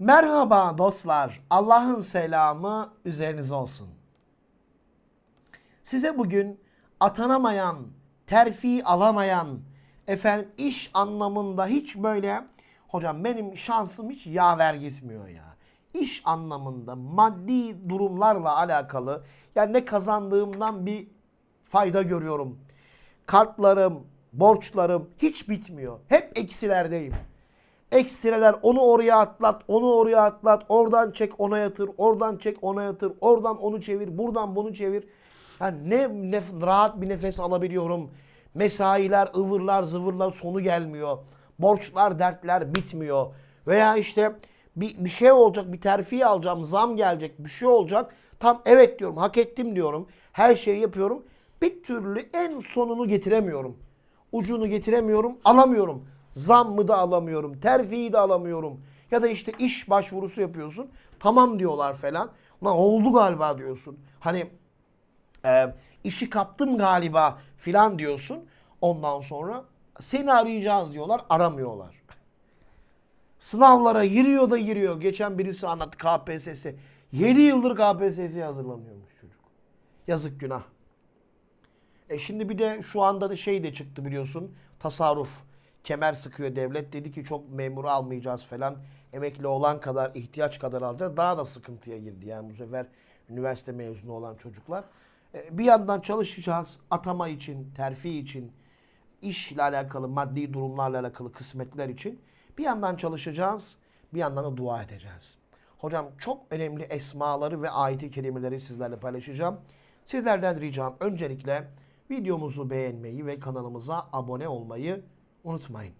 Merhaba dostlar. Allah'ın selamı üzerinize olsun. Size bugün atanamayan, terfi alamayan, efendim iş anlamında hiç böyle hocam benim şansım hiç yaver gitmiyor ya. İş anlamında maddi durumlarla alakalı yani ne kazandığımdan bir fayda görüyorum. Kartlarım, borçlarım hiç bitmiyor. Hep eksilerdeyim. Ekstreler onu oraya atlat, onu oraya atlat, oradan çek ona yatır, oradan çek ona yatır, oradan onu çevir, buradan bunu çevir. Yani ne nef- rahat bir nefes alabiliyorum. Mesailer, ıvırlar, zıvırlar sonu gelmiyor. Borçlar, dertler bitmiyor. Veya işte bir, bir şey olacak, bir terfi alacağım, zam gelecek, bir şey olacak. Tam evet diyorum, hak ettim diyorum. Her şeyi yapıyorum. Bir türlü en sonunu getiremiyorum. Ucunu getiremiyorum, alamıyorum. Zammı da alamıyorum, terfiyi de alamıyorum. Ya da işte iş başvurusu yapıyorsun. Tamam diyorlar falan. Ulan oldu galiba diyorsun. Hani e, işi kaptım galiba filan diyorsun. Ondan sonra seni arayacağız diyorlar, aramıyorlar. Sınavlara giriyor da giriyor. Geçen birisi anlattı KPSS. 7 yıldır KPSS'ye hazırlanıyormuş çocuk. Yazık günah. E şimdi bir de şu anda da şey de çıktı biliyorsun. Tasarruf. Kemer sıkıyor devlet. Dedi ki çok memur almayacağız falan. Emekli olan kadar, ihtiyaç kadar alacağız. Daha da sıkıntıya girdi. Yani bu sefer üniversite mezunu olan çocuklar. E, bir yandan çalışacağız. Atama için, terfi için, işle alakalı, maddi durumlarla alakalı kısmetler için. Bir yandan çalışacağız. Bir yandan da dua edeceğiz. Hocam çok önemli esmaları ve ayeti kelimeleri sizlerle paylaşacağım. Sizlerden ricam öncelikle videomuzu beğenmeyi ve kanalımıza abone olmayı unutmayın.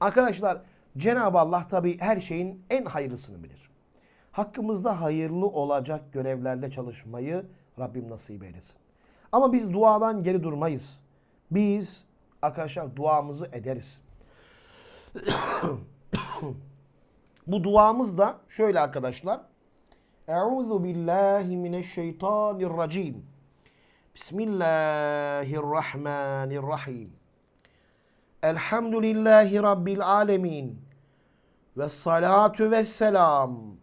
Arkadaşlar Cenab-ı Allah tabi her şeyin en hayırlısını bilir. Hakkımızda hayırlı olacak görevlerde çalışmayı Rabbim nasip eylesin. Ama biz duadan geri durmayız. Biz arkadaşlar duamızı ederiz. Bu duamız da şöyle arkadaşlar. Euzu billahi mineşşeytanirracim. Bismillahirrahmanirrahim. Elhamdülillahi Rabbil alemin. Ve salatu ve selam.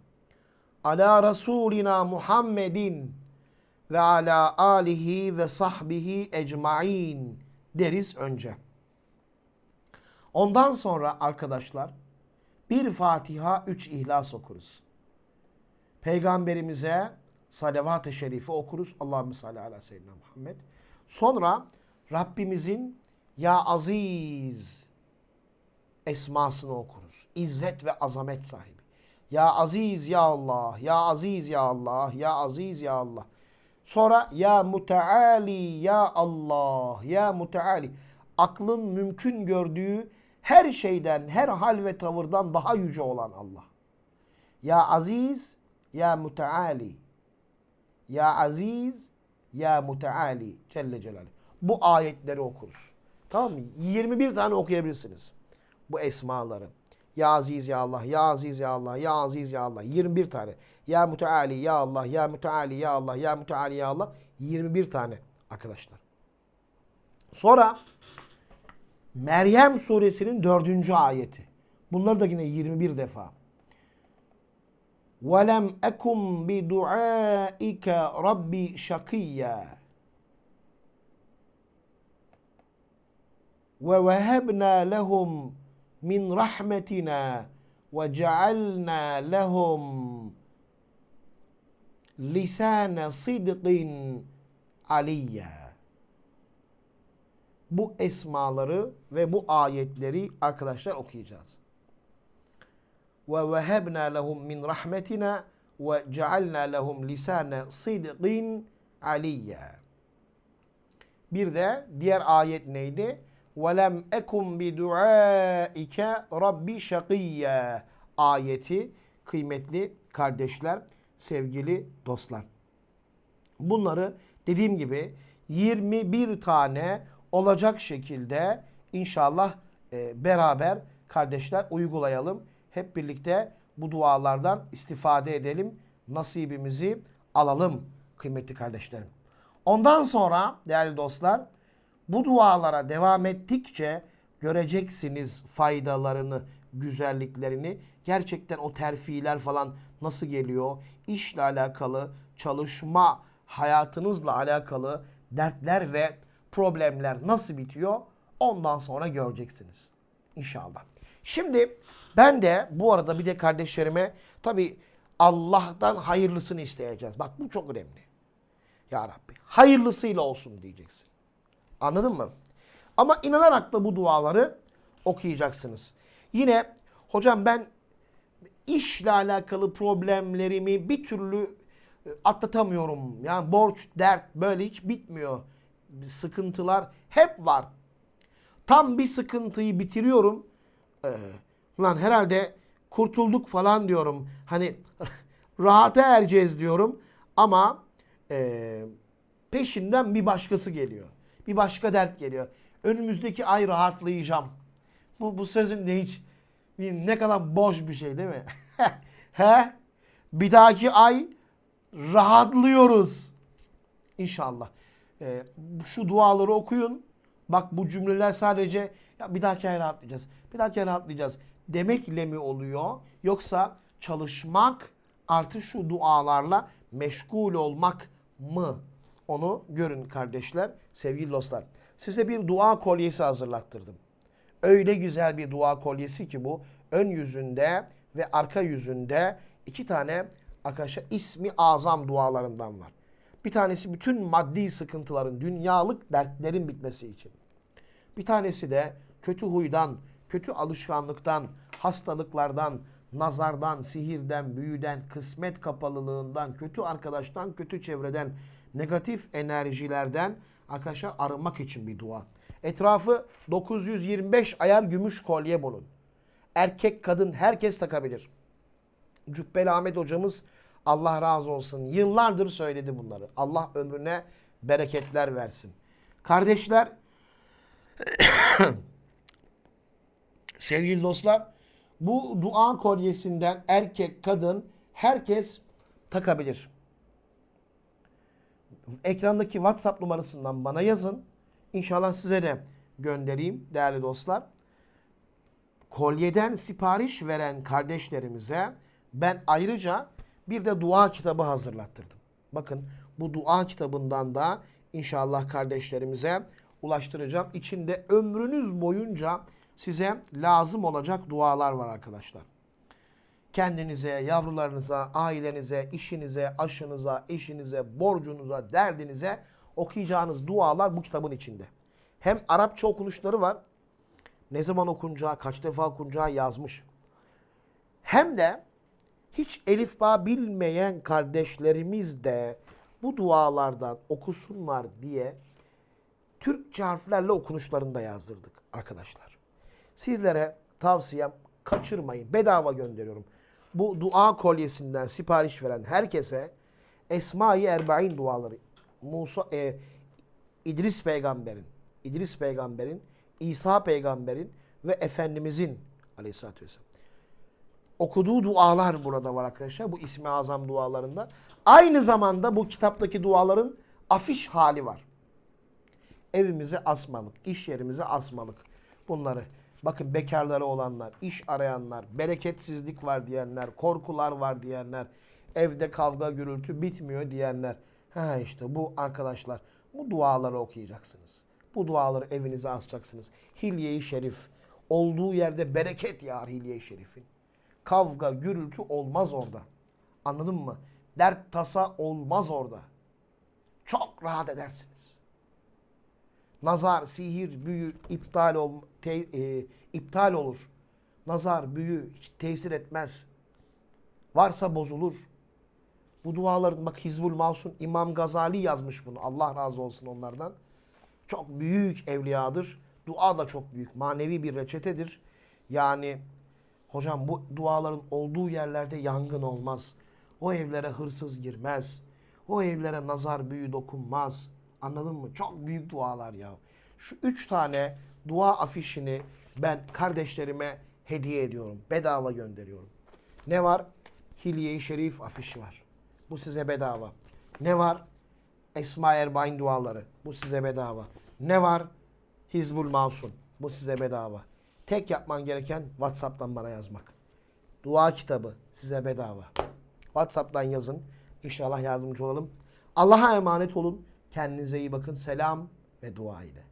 Ala Resulina Muhammedin ve ala alihi ve sahbihi ecmain deriz önce. Ondan sonra arkadaşlar bir Fatiha, üç İhlas okuruz. Peygamberimize salavat-ı şerifi okuruz. Allahümme salli ala seyyidina Muhammed. Sonra Rabbimizin Ya Aziz esmasını okuruz. İzzet ve azamet sahibi. Ya Aziz ya Allah, Ya Aziz ya Allah, Ya Aziz ya Allah. Sonra Ya Muteali ya Allah, Ya Muteali. Aklın mümkün gördüğü her şeyden, her hal ve tavırdan daha yüce olan Allah. Ya Aziz, Ya Muteali. Ya Aziz, Ya Muteali Celle Celaluhu. Bu ayetleri okuruz. Tamam mı? 21 tane okuyabilirsiniz. Bu esmaları. Ya Aziz ya Allah, Ya Aziz ya Allah, Ya Aziz ya Allah. 21 tane. Ya Muteali ya Allah, Ya Muteali ya Allah, Ya Muteali ya Allah. 21 tane arkadaşlar. Sonra Meryem suresinin dördüncü ayeti. Bunları da yine 21 defa. وَلَمْ اَكُمْ بِدُعَائِكَ رَبِّ شَقِيًّا ve vehebna lehum min rahmetina ve cealna lehum lisane sidqin aliyya. Bu esmaları ve bu ayetleri arkadaşlar okuyacağız. Ve vehebna lehum min rahmetina ve cealna lehum lisane sidqin aliyya. Bir de diğer ayet neydi? وَلَمْ اَكُمْ بِدُعَائِكَ رَبِّ شَقِيَّ ayeti kıymetli kardeşler, sevgili dostlar. Bunları dediğim gibi 21 tane olacak şekilde inşallah e, beraber kardeşler uygulayalım. Hep birlikte bu dualardan istifade edelim. Nasibimizi alalım kıymetli kardeşlerim. Ondan sonra değerli dostlar bu dualara devam ettikçe göreceksiniz faydalarını, güzelliklerini. gerçekten o terfiler falan nasıl geliyor? İşle alakalı, çalışma hayatınızla alakalı dertler ve problemler nasıl bitiyor? Ondan sonra göreceksiniz. İnşallah. Şimdi ben de bu arada bir de kardeşlerime tabi Allah'tan hayırlısını isteyeceğiz. Bak bu çok önemli. Ya Rabbi hayırlısıyla olsun diyeceksin. Anladın mı? Ama inanarak da bu duaları okuyacaksınız. Yine hocam ben işle alakalı problemlerimi bir türlü e, atlatamıyorum. Yani borç, dert böyle hiç bitmiyor. Sıkıntılar hep var. Tam bir sıkıntıyı bitiriyorum. Ee, ulan herhalde kurtulduk falan diyorum. Hani rahata ereceğiz diyorum. Ama e, peşinden bir başkası geliyor. Bir başka dert geliyor. Önümüzdeki ay rahatlayacağım. Bu, bu sözün de hiç ne kadar boş bir şey değil mi? He? Bir dahaki ay rahatlıyoruz. İnşallah. Ee, şu duaları okuyun. Bak bu cümleler sadece ya bir dahaki ay rahatlayacağız. Bir dahaki ay rahatlayacağız demekle mi oluyor? Yoksa çalışmak artı şu dualarla meşgul olmak mı? Onu görün kardeşler, sevgili dostlar. Size bir dua kolyesi hazırlattırdım. Öyle güzel bir dua kolyesi ki bu. Ön yüzünde ve arka yüzünde iki tane arkadaşlar ismi azam dualarından var. Bir tanesi bütün maddi sıkıntıların, dünyalık dertlerin bitmesi için. Bir tanesi de kötü huydan, kötü alışkanlıktan, hastalıklardan, nazardan, sihirden, büyüden, kısmet kapalılığından, kötü arkadaştan, kötü çevreden, negatif enerjilerden arkadaşlar arınmak için bir dua. Etrafı 925 ayar gümüş kolye bunun. Erkek, kadın herkes takabilir. Cübbeli Ahmet hocamız Allah razı olsun. Yıllardır söyledi bunları. Allah ömrüne bereketler versin. Kardeşler, sevgili dostlar, bu dua kolyesinden erkek, kadın herkes takabilir. Ekrandaki WhatsApp numarasından bana yazın. İnşallah size de göndereyim değerli dostlar. Kolyeden sipariş veren kardeşlerimize ben ayrıca bir de dua kitabı hazırlattırdım. Bakın bu dua kitabından da inşallah kardeşlerimize ulaştıracağım. İçinde ömrünüz boyunca size lazım olacak dualar var arkadaşlar. Kendinize, yavrularınıza, ailenize, işinize, aşınıza, eşinize, borcunuza, derdinize okuyacağınız dualar bu kitabın içinde. Hem Arapça okunuşları var. Ne zaman okunacağı, kaç defa okunacağı yazmış. Hem de hiç elif ba bilmeyen kardeşlerimiz de bu dualardan okusunlar diye Türkçe harflerle okunuşlarını da yazdırdık arkadaşlar. Sizlere tavsiyem kaçırmayın. Bedava gönderiyorum. Bu dua kolyesinden sipariş veren herkese Esma-i Erbain duaları Musa e, İdris peygamberin İdris peygamberin İsa peygamberin ve Efendimizin aleyhissalatü vesselam okuduğu dualar burada var arkadaşlar. Bu ismi azam dualarında. Aynı zamanda bu kitaptaki duaların afiş hali var. Evimize asmalık, iş yerimize asmalık. Bunları bakın bekarları olanlar, iş arayanlar, bereketsizlik var diyenler, korkular var diyenler, evde kavga gürültü bitmiyor diyenler. Ha işte bu arkadaşlar bu duaları okuyacaksınız. Bu duaları evinize asacaksınız. Hilye-i Şerif. Olduğu yerde bereket yağar Hilye-i Şerif'in. Kavga, gürültü olmaz orada. Anladın mı? Dert tasa olmaz orada. Çok rahat edersiniz. Nazar, sihir, büyü iptal ol, te, e, iptal olur. Nazar, büyü hiç tesir etmez. Varsa bozulur. Bu duaların bak Hizbul Masum İmam Gazali yazmış bunu. Allah razı olsun onlardan. Çok büyük evliyadır. Dua da çok büyük. Manevi bir reçetedir. Yani hocam bu duaların olduğu yerlerde yangın olmaz. O evlere hırsız girmez. O evlere nazar büyü dokunmaz. Anladın mı? Çok büyük dualar ya. Şu üç tane dua afişini ben kardeşlerime hediye ediyorum. Bedava gönderiyorum. Ne var? Hilye-i Şerif afişi var. Bu size bedava. Ne var? Esma Erbain duaları. Bu size bedava. Ne var? Hizbul Masum. Bu size bedava. Tek yapman gereken WhatsApp'tan bana yazmak. Dua kitabı size bedava. WhatsApp'tan yazın. İnşallah yardımcı olalım. Allah'a emanet olun. Kendinize iyi bakın. Selam ve dua ile.